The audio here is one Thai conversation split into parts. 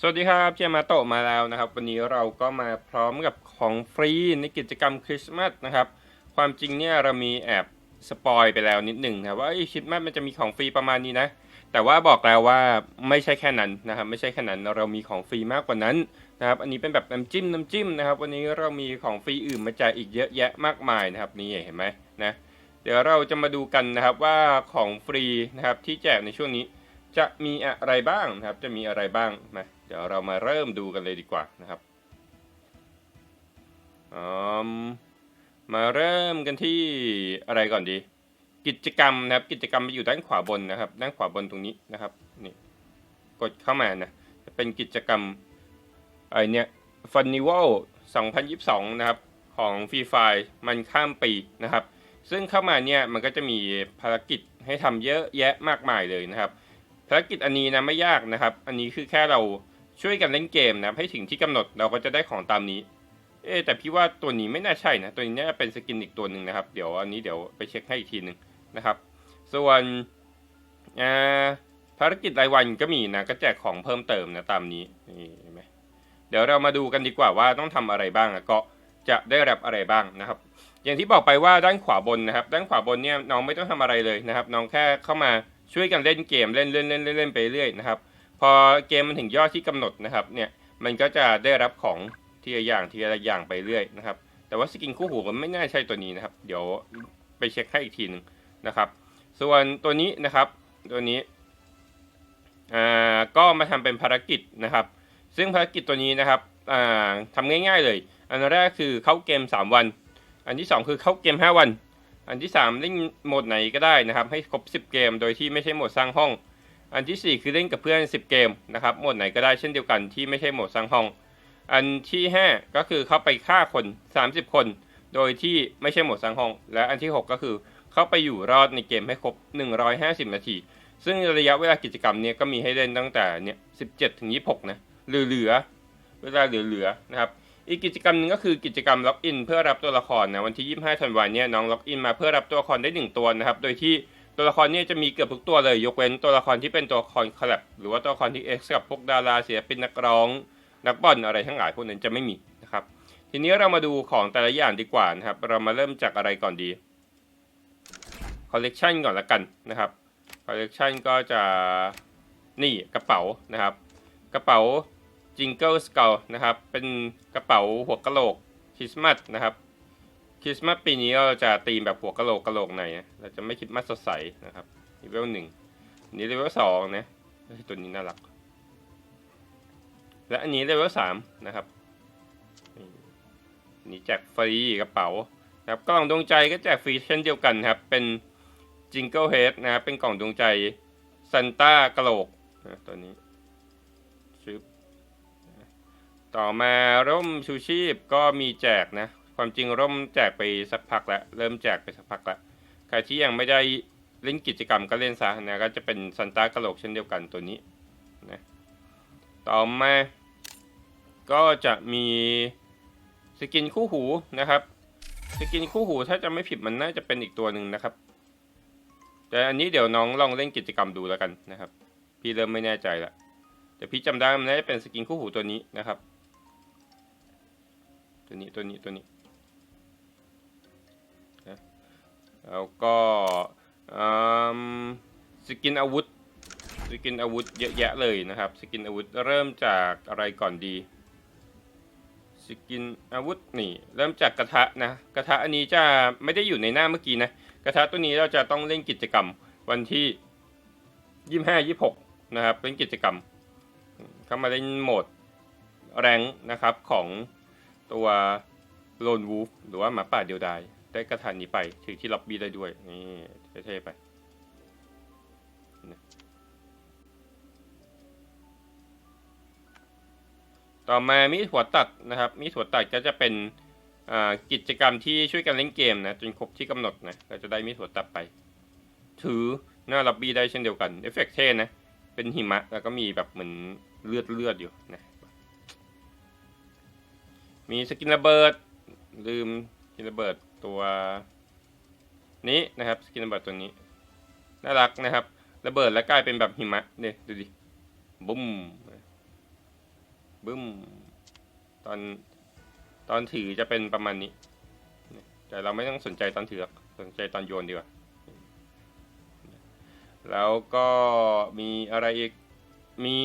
สวัสดีครับเจมาโตมาแล้วนะครับ วันนี้เราก็มาพร้อมกับของฟรีในกิจกรรมคริสต์มาสนะครับ ความจริงเนี่ยเรามีแอบสปอยไปแล้วนิดหนึ่งนะว่าเอ้คริสต์มาสมันจะมีของฟรีประมาณนี้นะ แต่ว่าบอกแล้วว่าไม่ใช่แค่นั้นนะครับ ไม่ใช่แค่นั้นเรามีของฟรีมากกว่านั้นนะครับ อันนี้เป็นแบบน้ำจิ้มน้ำจิ้มนะครับ วันนี้เรามีของฟรีอื่นมาแจกอีกเยอะแยะมากมายนะครับนี่เห็นไหมนะเดี๋ยวเราจะมาดูกันนะครับว่าของฟรีนะครับที่แจกในช่วงนี้จะมีอะไรบ้างนะครับ จะมีอะไรบ้างมา เดี๋ยวเรามาเริ่มดูกันเลยดีกว่านะครับอืมมาเริ่มกันที่อะไรก่อนดี กิจกรรมนะครับ กิจกรรมอยู่ด้านขวาบนนะครับ ด้านขวาบนตรงนี้นะครับนี่กดเข้ามานะจะเป็นกิจกรรมไอเนี้ยฟันนิวัล2022 นะครับ ของฟรีไฟมันข้ามปีนะครับ ซึ่งเข้ามาเนี่ยมันก็จะมีภารกิจให้ทำเยอะแยะมากมายเลยนะครับ ภารกิจอันนี้นะไม่ยากนะครับ อันนี้คือแค่เรา ช่วยกันเล่นเกมนะให้ถึงที่กำหนดเราก็จะได้ของตามนี้ เอ๊แต่พี่ว่าตัวนี้ไม่น่าใช่นะ ตัวนี้น่าจะเป็นสกินอีกตัวหนึ่งนะครับ เดี๋ยวอันนี้เดี๋ยวไปเช็คให้อีกทีหนึ่งนะครับ ส่วนภารกิจรายวันก็มีนะ ก็แจกของเพิ่มเติมนะตามนี้นี่เห็นไหมเดี๋ยวเรามาดูกันดีกว่าว่าต้องทำอะไรบ้างแล้วก็จะได้รับอะไรบ้างนะครับ อย่างที่บอกไปว่าด้านขวาบนนะครับ ด้านขวาบนเนี่ยน้องไม่ต้องทำอะไรเลยนะครับ น้องแค่เข้ามาช่วยกันเล่นเกมเล่นเล่นเล่นเล่นเล่นไปเรื่อยนะครับ พอเกมมันถึงยอดที่กำหนดนะครับเนี่ยมันก็จะได้รับของทีละอย่างทีละอย่างไปเรื่อยนะครับ แต่ว่าสกินคู่หูมันไม่น่าใช่ตัวนี้นะครับ เดี๋ยวไปเช็คให้อีกทีหนึ่งนะครับ ส่วนตัวนี้นะครับตัวนี้อ่าก็มาทำเป็นภารกิจนะครับ ซึ่งภารกิจตัวนี้นะครับอ่าทำง่าย ๆเลย อันแรกคือเข้าเกม 3 วัน อันที่ 2 คือเข้าเกม 5 วัน อันที่ 3 เล่นโหมดไหนก็ได้นะครับ ให้ครบ 10 เกมโดยที่ไม่ใช่โหมดสร้างห้อง อันที่ 4 คือเล่นกับเพื่อน 10 เกมนะครับโหมดไหนก็ได้เช่นเดียวกันที่ไม่ใช่โหมดสร้างห้อง อันที่ 5 ก็คือเข้าไปฆ่าคน 30 คน โดยที่ไม่ใช่โหมดสร้างห้อง และอันที่ 6 ก็คือเข้าไปอยู่รอดในเกมให้ครบ 150 นาที ซึ่งระยะเวลากิจกรรมเนี่ยก็มีให้เล่นตั้งแต่เนี่ย17 ถึง 26 นะเหลือเวลาเหลือๆนะครับอีกกิจกรรมหนึ่งก็คือกิจกรรมล็อกอินเพื่อรับตัวละครนะวันที่ 25ธันวาคมเนี่ยน้องล็อกอินมาเพื่อรับตัวละครได้ 1 ตัวนะครับ โดยที่ ตัวละครเนี่ยจะมีเกือบทุกตัวเลย ยกเว้นตัวละครที่เป็นตัวละครคอลแลบหรือว่าตัวละครที่ X กับพวกดาราศิลปินนักร้อง นักบอลอะไรทั้งหลายพวกนั้นจะไม่มีนะครับ ทีนี้เรามาดูของแต่ละอย่างดีกว่านะครับ เรามาเริ่มจากอะไรก่อนดีคอลเลกชันก่อนละกันนะครับคอลเลกชันก็จะนี่กระเป๋านะครับ กระเป๋าจิงเกิลสก l นะครับ เป็นกระเป๋าหัวกะโหลกคริสต์มาสนะครับ คริสต์มาสปีนี้เราจะตีมแบบหัวกะโหลกกะโหลกในนะเราจะไม่คริดมาสสดใสนะครับเลเวลหนึ่งนี้เลเวลสองนะตัวนี้น่ารัก และอันนี้เลเวลสามนะครับนี่แจกฟรีกระเป๋านะครับกล่องดวงใจก็แจกฟรีเช่นเดียวกันครับ เป็นจิงเกิลเฮดนะครับเป็นกล่องดวงใจซันต้ากะโหลกนะตัวนี้ชึบต่อมาร่มชูชีพก็มีแจกนะ ความจริงร่มแจกไปสักพักแล้วเริ่มแจกไปสักพักแล้วใครที่ยังไม่ได้เล่นกิจกรรมก็เล่นซะนะก็จะเป็นซันต้ากระโหลกเช่นเดียวกันตัวนี้นะต่อมาก็จะมีสกินคู่หูนะครับสกินคู่หูถ้าจะไม่ผิดมันน่าจะเป็นอีกตัวหนึ่งนะครับ แต่อันนี้เดี๋ยวน้องลองเล่นกิจกรรมดูแล้วกันนะครับ พี่เริ่มไม่แน่ใจละแต่พี่จำได้มันน่าจะเป็นสกินคู่หูตัวนี้นะครับ ตัวนี้ตัวนี้ตัวนี้ แล้วก็สกินอาวุธสกินอาวุธเยอะแยะเลยนะครับสกินอาวุธเริ่มจากอะไรก่อนดีสกินอาวุธนี่เริ่มจากกระทะนะกระทะอันนี้จะไม่ได้อยู่ในหน้าเมื่อกี้นะกระทะตัวนี้เราจะต้องเล่นกิจกรรมวันที่ยี่ห้ายี่หกนะครับเป็นกิจกรรม เข้ามาเล่นโหมดแรงนะครับของตัวโลนวูฟหรือว่าหมาป่าเดียวดาย ได้กระถานนี้ไปถึงที่ล็อบบี้ได้ด้วย นี่เท่ๆไปต่อมามีหัวตัดนะครับ มีหัวตัดก็จะเป็นกิจกรรมที่ช่วยกันเล่นเกมนะจนครบที่กำหนดนะเราจะได้มีหัวตัดไป ถือหน้าล็อบบี้ได้เช่นเดียวกันเอฟเฟกต์เท่นะ เป็นหิมะแล้วก็มีแบบเหมือนเลือดเลือดอยู่นะมีสกินระเบิดลืมสกินระเบิด ตัวนี้นะครับสกินระเบิดตัวนี้น่ารักนะครับระเบิดแล้วกลายเป็นแบบหิมะเนี่ยดูดิบุ้มบึ้มตอนตอนถือจะเป็นประมาณนี้ แต่เราไม่ต้องสนใจตอนถือสนใจตอนโยนดีกว่า แล้วก็มีอะไรอีกมี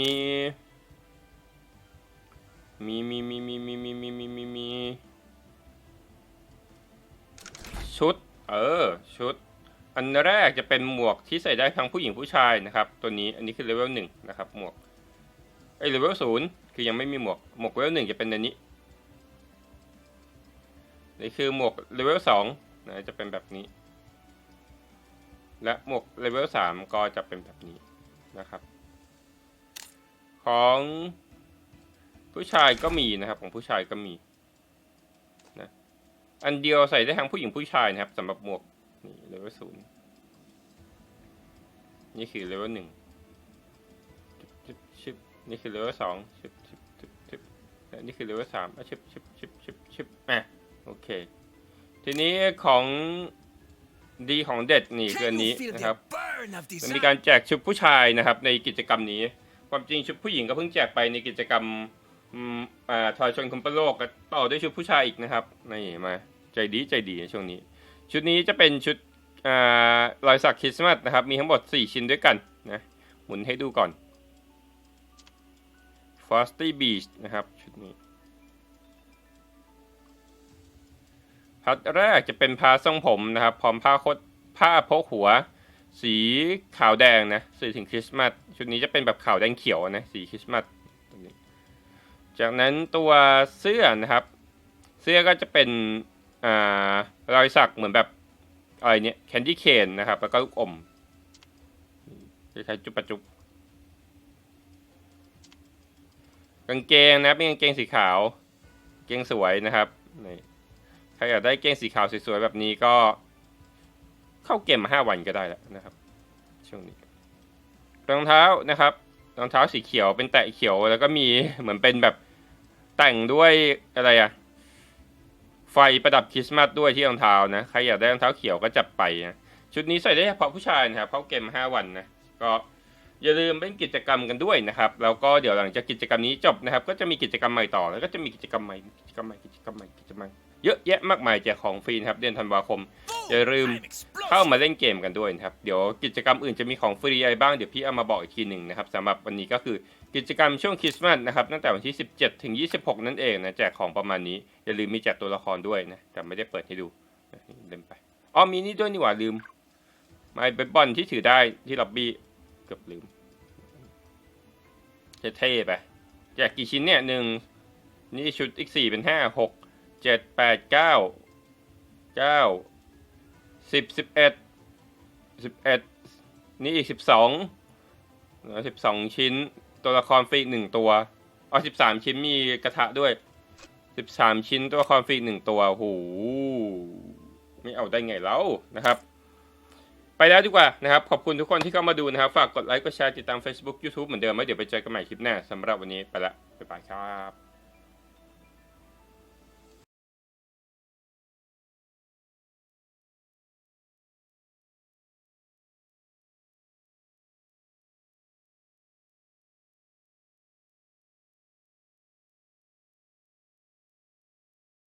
มีมีมีมีมีมีมีมีมีมี ชุด เออ ชุด อันแรกจะเป็นหมวกที่ใส่ได้ทั้งผู้หญิงผู้ชายนะครับ ตัวนี้ อันนี้คือเลเวลหนึ่งนะครับ หมวก ไอ้เลเวลศูนย์คือยังไม่มีหมวก หมวกเลเวลหนึ่งจะเป็นอันนี้ นี่คือหมวกเลเวลสองนะจะเป็นแบบนี้ และหมวกเลเวลสามก็จะเป็นแบบนี้นะครับ ของผู้ชายก็มีนะครับ ของผู้ชายก็มี อันเดียวใส่ได้ทั้งผู้หญิงผู้ชายนะครับสำหรับหมวกนี่เลเวลศูนย์นี่คือเลเวลหนึ่งชึบชึบนี่คือเลเวลสองชึบชึบชึบชึบนี่คือเลเวลสามอะชึบชึบชึบชึบชึบอะโอเค ทีนี้ของดีของเด็ดนี่คืออันนี้นะครับจะมีการแจกชุดผู้ชายนะครับ ในกิจกรรมนี้ ความจริงชุดผู้หญิงก็เพิ่งแจกไปในกิจกรรมอ่าทอยชนคุมเปโลกก็ต่อด้วยชุดผู้ชายอีกนะครับนี่มา ใจดีใจดีในช่วงนี้ ชุดนี้จะเป็นชุดอ่ารอยสักคริสต์มาสนะครับ มีทั้งหมด 4 ชิ้นด้วยกันนะ หมุนให้ดูก่อน Frosty Beach นะครับ ชุดนี้พัดแรกจะเป็นพาทรงผมนะครับ พร้อมผ้าโคตผ้าพกหัว สีขาวแดงนะสื่อถึงคริสต์มาสชุดนี้จะเป็นแบบขาวแดงเขียวนะสีคริสต์มาสจากนั้นตัวเสื้อนะครับ เสื้อก็จะเป็น อ่ารอยสักเหมือนแบบอะไรเนี่ยแคนดี้เคนนะครับ แล้วก็ลูกอมคล้ายๆจุบปจุบกางเกงนะครับเป็นกางเกงสีขาว เกงสวยนะครับนี่ใครอยากได้เกงสีขาวสวยๆแบบนี้ก็ เข้าเกมมาห้าวันก็ได้แล้วนะครับ ช่วงนี้รองเท้านะครับรองเท้าสีเขียวเป็นแตะเขียวแล้วก็มีเหมือนเป็นแบบแต่งด้วยอะไรอะ ไฟประดับคริสต์มาสด้วยที่รองเท้านะ ใครอยากได้รองเท้าเขียวก็จับไปนะ ชุดนี้ใส่ได้เฉพาะผู้ชายนะครับ เข้าเกมห้าวันนะ ก็อย่าลืมเล่นกิจกรรมกันด้วยนะครับ แล้วก็เดี๋ยวหลังจากกิจกรรมนี้จบนะครับ ก็จะมีกิจกรรมใหม่ต่อ แล้วก็จะมีกิจกรรมใหม่ กิจกรรมใหม่ กิจกรรมใหม่ กิจกรรมใหม่ เยอะแยะมากมายแจกของฟรีนะครับเดือนธันวาคมอย่าลืมเข้ามาเล่นเกมกันด้วยนะครับ เดี๋ยวกิจกรรมอื่นจะมีของฟรีอะไรบ้างเดี๋ยวพี่เอามาบอกอีกทีหนึ่งนะครับสำหรับวันนี้ก็คือกิจกรรมช่วงคริสต์มาสนะครับตั้งแต่วันที่ 17 ถึง 26 นั่นเองนะแจกของประมาณนี้ อย่าลืมมีแจกตัวละครด้วยนะแต่ไม่ได้เปิดให้ดูนะเล่นไปอ๋อมีนี่ด้วยนี่หว่าลืมไม้เบสบอลที่ถือได้ที่ล็อบบี้เกือบลืมเท่ๆไปแจกกี่ชิ้นเนี่ยหนึ่งนี่ชุดอีกสี่เป็นห้าหก เจ็ดแปดเก้าเก้าสิบสิบเอ็ดสิบเอ็ดนี่อีกสิบสองสิบสองชิ้น ตัวละครฟรีหนึ่งตัวอ๋อสิบสามชิ้นมีกระทะด้วยสิบสามชิ้นตัวละครฟรีหนึ่งตัวโหไม่เอาได้ไงแล้วนะครับ ไปแล้วดีกว่านะครับ ขอบคุณทุกคนที่เข้ามาดูนะครับ ฝากกดไลค์กดแชร์ติดตาม Facebook YouTube เหมือนเดิมแล้วเดี๋ยวไปเจอกันใหม่คลิปหน้าสำหรับวันนี้ไปละบ๊ายบายครับ